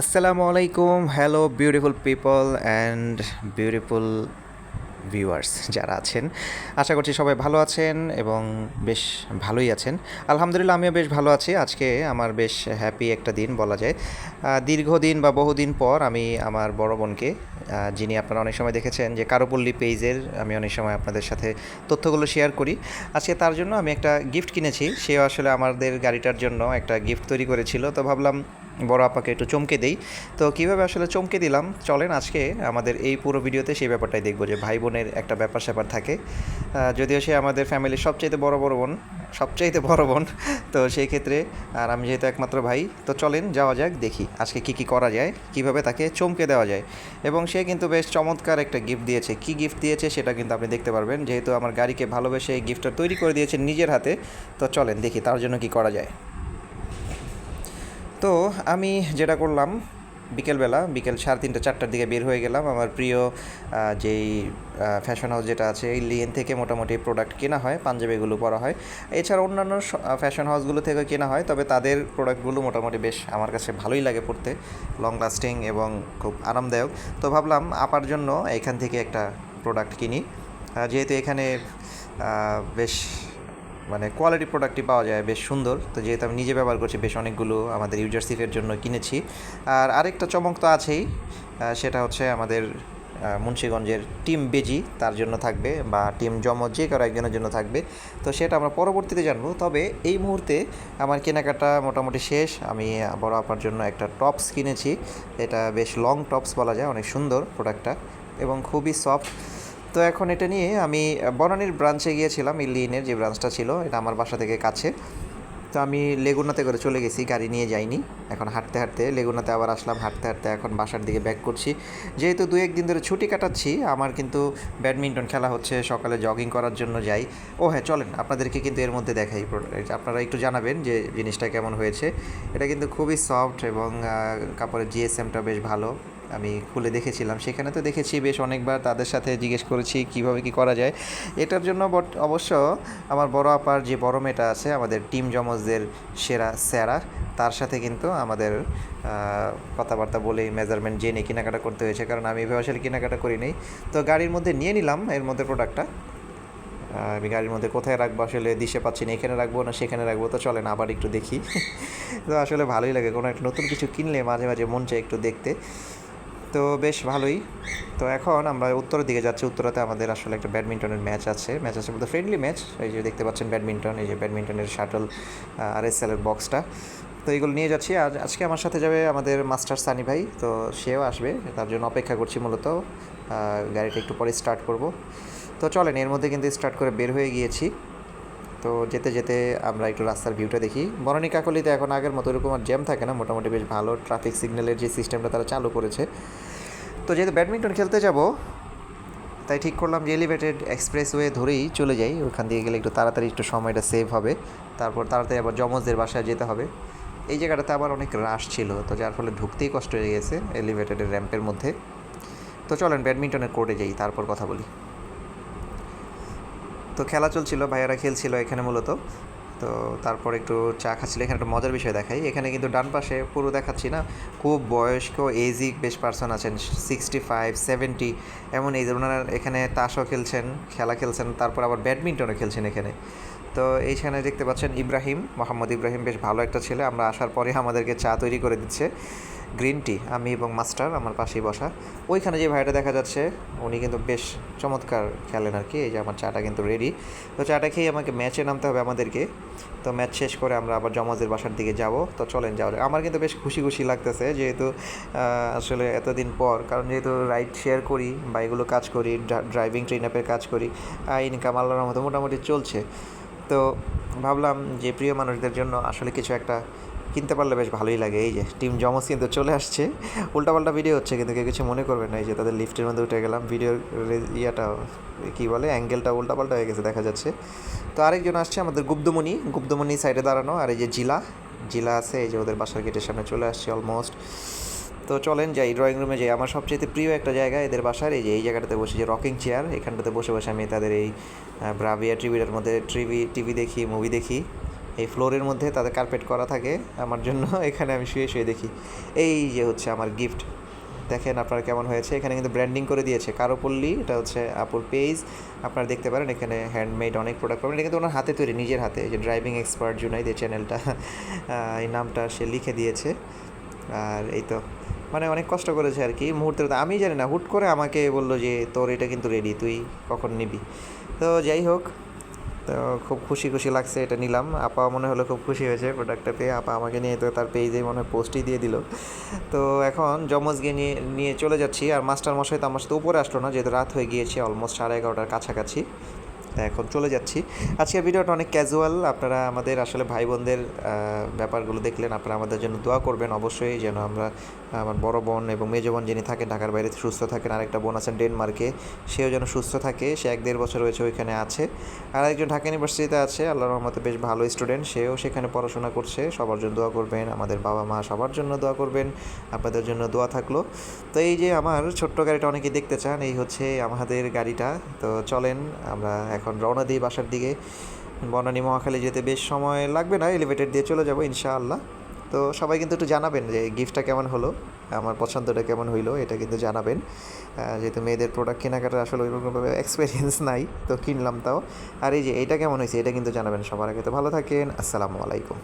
আসসালামু আলাইকুম hello beautiful people and beautiful viewers যারা আছেন। আশা করছি সবাই ভালো আছেন এবং বেশ ভালোই আছেন। আলহামদুলিল্লাহ আমিও বেশ ভালো আছি। আজকে আমার বেশ হ্যাপি একটা দিন বলা যায়। দীর্ঘদিন বা বহুদিন পর আমি আমার বড় বোনকে যিনি আপনারা অনেক সময় দেখেছেন যে কারোপল্লী পেজের, আমি অনেক সময় আপনাদের সাথে তথ্যগুলো শেয়ার করি। আজকে তার জন্য আমি একটা গিফট কিনেছি। সেও আসলে আমাদের গাড়িটার জন্য একটা গিফট তৈরি করেছিল। তো ভাবলাম বড় আপাকে একটু চমকে দেই। তো কীভাবে আসলে চমকে দিলাম? চলেন আজকে আমাদের এই পুরো ভিডিওতে সেই ব্যাপারটাই দেখব যে ভাই বোনের একটা ব্যাপার স্যাপার থাকে যদিও সে আমাদের ফ্যামিলির সবচাইতে বড় বড় বোন, সবচাইতে বড় বোন, তো সেই ক্ষেত্রে, আর আমি যেহেতু একমাত্র ভাই, তো চলেন যাওয়া যাক, দেখি আজকে কি কি করা যায়, কীভাবে তাকে চমকে দেওয়া যায়। এবং সে কিন্তু বেশ চমৎকার একটা গিফট দিয়েছে। কি গিফট দিয়েছে সেটা কিন্তু আপনি দেখতে পারবেন। যেহেতু আমার গাড়িকে ভালোবেসে এই গিফটটা তৈরি করে দিয়েছে নিজের হাতে, তো চলেন দেখি তার জন্য কি করা যায়। তো আমি যেটা করলাম, বিকেলবেলা, বিকেল সাড়ে তিনটে, চারটার দিকে বের হয়ে গেলাম। আমার প্রিয় যেই ফ্যাশন হাউস যেটা আছে, এই লিয়েন থেকে মোটামুটি প্রোডাক্ট কেনা হয়, পাঞ্জাবিগুলো পরা হয়। এছাড়া অন্যান্য ফ্যাশন হাউসগুলো থেকে কেনা হয়, তবে তাদের প্রোডাক্টগুলো মোটামুটি বেশ আমার কাছে ভালোই লাগে পড়তে। লং লাস্টিং এবং খুব আরামদায়ক। তো ভাবলাম, আপার জন্য এখান থেকে একটা প্রোডাক্ট কিনি। যেহেতু এখানে বেশ মানে কোয়ালিটি প্রোডাক্টই পাওয়া যায়, বেশ সুন্দর। তো যেহেতু আমি নিজে ব্যবহার করছি, বেশ অনেকগুলো আমাদের ইউজারশিপের জন্য কিনেছি। আর আরেকটা চমক তো আছেই সেটা হচ্ছে আমাদের মুন্সীগঞ্জের টিম বেজি, তার জন্য থাকবে, বা টিম জমজ যে কারও একজনের জন্য থাকবে। তো সেটা আমরা পরবর্তীতে জানব। তবে এই মুহূর্তে আমার কেনাকাটা মোটামুটি শেষ। আমি বড় আপার জন্য একটা টপস কিনেছি। এটা বেশ লং টপস বলা যায়, অনেক সুন্দর প্রোডাক্টটা এবং খুবই সফট তো এখন এটা নিয়ে আমি, বনানীর ব্রাঞ্চে গিয়েছিলাম এই লিনের যে ব্রাঞ্চটা ছিল, এটা আমার বাসা থেকে কাছে। তো আমি লেগুনাতে করে চলে গেছি, গাড়ি নিয়ে যাইনি। এখন হাঁটতে হাঁটতে, লেগুনাতে আবার আসলাম, হাঁটতে হাঁটতে এখন বাসার দিকে ব্যাক করছি। যেহেতু দু একদিন ধরে ছুটি কাটাচ্ছি, আমার কিন্তু ব্যাডমিন্টন খেলা হচ্ছে, সকালে জগিং করার জন্য যাই। ও হ্যাঁ চলেন, আপনাদেরকে কিন্তু এর মধ্যে দেখাই। আপনারা একটু জানাবেন যে জিনিসটা কেমন হয়েছে। এটা কিন্তু খুবই সফট এবং কাপড়ের জিএসএমটা বেশ ভালো। আমি খুলে দেখেছিলাম। সেখানে তো দেখেছি বেশ অনেকবার তাদের সাথে জিজ্ঞেস করেছি, কীভাবে কি করা যায়। এটার জন্য বট অবশ্য আমার বড় আপার যে বড় মেয়েটা আছে, আমাদের টিম জমজদের সেরা স্যারা, তার সাথে কিন্তু আমাদের কথাবার্তা বলেই মেজারমেন্ট জেনে কেনাকাটা করতে হয়েছে। কারণ আমি এভাবে আসলে কেনাকাটা করি নাই তো গাড়ির মধ্যে নিয়ে নিলাম এর মধ্যে প্রোডাক্টটা আমি গাড়ির মধ্যে কোথায় রাখব আসলে দিশে পাচ্ছি না, এখানে রাখব না, সেখানে রাখব, তো চলেন আবার একটু দেখি। তো আসলে ভালোই লাগে। কোনো একটা নতুন কিছু কিনলে মাঝে মাঝে মন চায় একটু দেখতে। তো বেশ ভালোই। তো এখন আমরা উত্তরের দিকে যাচ্ছি। উত্তরাতে আমাদের আসলে একটা ব্যাডমিন্টনের ম্যাচ আছে। ম্যাচ আছে বলতে ফ্রেন্ডলি ম্যাচ এই যে দেখতে পাচ্ছেন ব্যাডমিন্টন, এই যে ব্যাডমিন্টনের শাটল আর এস এলের বক্সটা তো এগুলো নিয়ে যাচ্ছি। আর আজকে আমার সাথে যাবে আমাদের মাস্টার সানি ভাই। তো সেও আসবে। তার জন্য অপেক্ষা করছি মূলত। গাড়িটা একটু পরে স্টার্ট করব। তো চলেন, এর মধ্যে কিন্তু স্টার্ট করে বের হয়ে গিয়েছি। তো যেতে যেতে আমরা একটু রাস্তার ভিউটা দেখি। বনানী কাকলিতে এখন আগের মতো এরকম আর জ্যাম থাকে না, মোটামুটি বেশ ভালো ট্রাফিক সিগন্যালের যে সিস্টেমটা তারা চালু করেছে। তো যেহেতু ব্যাডমিন্টন খেলতে যাব, তাই ঠিক করলাম যে এলিভেটেড এক্সপ্রেসওয়ে ধরেই চলে যাই। ওখান দিয়ে গেলে একটু তাড়াতাড়ি একটু সময়টা সেভ হবে। তারপর তাড়াতাড়ি আবার জমজদের বাসায় যেতে হবে। এই জায়গাটাতে আবার অনেক রাশ ছিল, তো যার ফলে ঢুকতেই কষ্ট হয়ে গেছে এলিভেটেডের র্যাম্পের মধ্যে। তো চলেন ব্যাডমিন্টনের কোর্টে যাই, তারপর কথা বলি। তো খেলা চলছিল, ভাইয়ারা খেলছিল এখানে মূলত। তো তারপর একটু চা খাচ্ছিল, এখানে একটা মজার বিষয় দেখাই। এখানে কিন্তু ডান পাশে পুরো দেখাচ্ছি না, খুব বয়স্ক, এজি বেশ পার্সন আছেন সিক্সটি ফাইভ সেভেন্টি এমন এই ওনারা এখানে তাসও খেলছেন, খেলা খেলছেন, তারপর আবার ব্যাডমিন্টনও খেলছেন এখানে। তো এইখানে দেখতে পাচ্ছেন ইব্রাহিম, মোহাম্মদ ইব্রাহিম বেশ ভালো একটা ছেলে। আমরা আসার পরে আমাদেরকে চা তৈরি করে দিচ্ছে। গ্রিন টি আমি এবং মাস্টার আমার পাশেই বসা। ওইখানে যে ভাইটা দেখা যাচ্ছে, উনি কিন্তু বেশ চমৎকার খেলেন আর কি। এই যে আমার চাটা কিন্তু রেডি তো চাটা খেয়ে আমাকে ম্যাচে নামতে হবে আমাদেরকে। তো ম্যাচ শেষ করে আমরা আবার জমাজের বাসার দিকে যাব। তো চলেন যাওয়া। আমার কিন্তু বেশ খুশি খুশি লাগতেছে যেহেতু আসলে এতদিন পর, কারণ যেহেতু রাইড শেয়ার করি বা এগুলো কাজ করি ড্রাইভিং ট্রেন আপের কাজ করি ইনকাম আল্লাহর মতো মোটামুটি চলছে। তো ভাবলাম যে প্রিয় মানুষদের জন্য আসলে কিছু একটা কিনতে পারলে বেশ ভালোই লাগে। এই যে টিম জমস কিন্তু চলে আসছে। উল্টাপাল্টা ভিডিও হচ্ছে কিন্তু কেউ কিছু মনে করবে না। এই যে তাদের লিফটের মধ্যে উঠে গেলাম। ভিডিওর ইয়াটা কী বলে? অ্যাঙ্গেলটা উল্টাপাল্টা হয়ে গেছে, দেখা যাচ্ছে। তো আরেকজন আসছে আমাদের গুপ্তমণি। গুপ্তমণি সাইডে দাঁড়ানো। আর এই যে জিলা জিলা আছে, এই যে ওদের বাসার গেটের সামনে চলে আসছে অলমোস্ট তো চলেন যাই ড্রয়িং রুমে যাই। আমার সবচেয়ে প্রিয় একটা জায়গা এদের বাসার, এই যে এই জায়গাটাতে বসে যে রকিং চেয়ার এখানটাতে বসে বসে আমি তাদের এই ব্রাভিয়া টিভিটার মধ্যে টিভি টিভি দেখি মুভি দেখি। এই ফ্লোরের মধ্যে তাদের কার্পেট করা থাকে, আমার জন্য এখানে আমি শুয়ে শুয়ে দেখি। এই যে হচ্ছে আমার গিফট দেখেন আপনার কেমন হয়েছে। এখানে কিন্তু ব্র্যান্ডিং করে দিয়েছে। কারোপল্লী, এটা হচ্ছে আপুর পেজ আপনারা দেখতে পারেন, এখানে হ্যান্ডমেড অনেক প্রোডাক্ট পাবেন। এটা কিন্তু ওনার হাতে তৈরি, নিজের হাতে। যে ড্রাইভিং এক্সপার্ট জুনাইদ এই চ্যানেলটা এই নামটা সে লিখে দিয়েছে। আর এই তো মানে অনেক কষ্ট করেছে আর কি মুহূর্তের আমি জানি না, হুট করে আমাকে বলল যে, তোর এটা কিন্তু রেডি তুই কখন নিবি? তো যাই হোক, তো খুব খুশি খুশি লাগছে এটা নিলাম। আপা মনে হলো খুব খুশি হয়েছে প্রোডাক্টটা পেয়ে। আপা আমাকে নিয়ে তো তার পেজে মনে হয় পোস্টই দিয়ে দিল। তো এখন জমজ গিয়ে নিয়ে নিয়ে চলে যাচ্ছি। আর মাস্টার মশাই তো আমার সাথে উপরে আসলো না, যেহেতু রাত হয়ে গিয়েছে অলমোস্ট সাড়ে এগারোটার কাছাকাছি। এখন চলে যাচ্ছি। আজকের ভিডিওটা অনেক ক্যাজুয়াল আপনারা আমাদের আসলে ভাই বোনদের ব্যাপারগুলো দেখলেন। আপনারা আমাদের জন্য দোয়া করবেন। অবশ্যই যেন আমরা আমার বড় বোন এবং মেজো বোন যিনি থাকেন ঢাকার বাইরে সুস্থ থাকেন। আরেকটা বোন আছেন ডেনমার্কে, সেও যেন সুস্থ থাকে, সে এক দেড় বছর রয়েছে ওইখানে আছে। আর একজন ঢাকা ইউনিভার্সিটিতে আছে আল্লাহ রহমতে বেশ ভালো স্টুডেন্ট সেও সেখানে পড়াশোনা করছে। সবার জন্য দোয়া করবেন, আমাদের বাবা মা সবার জন্য দোয়া করবেন, আপনাদের জন্য দোয়া থাকল। তো এই যে আমার ছোট্ট গাড়িটা অনেকেই দেখতে চান, এই হচ্ছে আমাদের গাড়িটা। তো চলেন, আমরা এখন রওনা দিই বাসার দিকে। বনানী মহাখালী যেতে বেশ সময় লাগবে না এলিভেটেড দিয়ে চলে যাব, ইনশাআল্লাহ। তো সবাই কিন্তু একটু জানাবেন যে গিফটটা কেমন হলো, আমার পছন্দটা কেমন হইল, এটা কিন্তু জানাবেন। যেহেতু মেয়েদের প্রোডাক্ট কেনাকাটা আসলে ওইরকমভাবে এক্সপিরিয়েন্স নাই, তো কিনলাম তাও। আর এই যে এটা কেমন হয়েছে, এটা কিন্তু জানাবেন সবার আগে। তো ভালো থাকেন, আসসালামু আলাইকুম।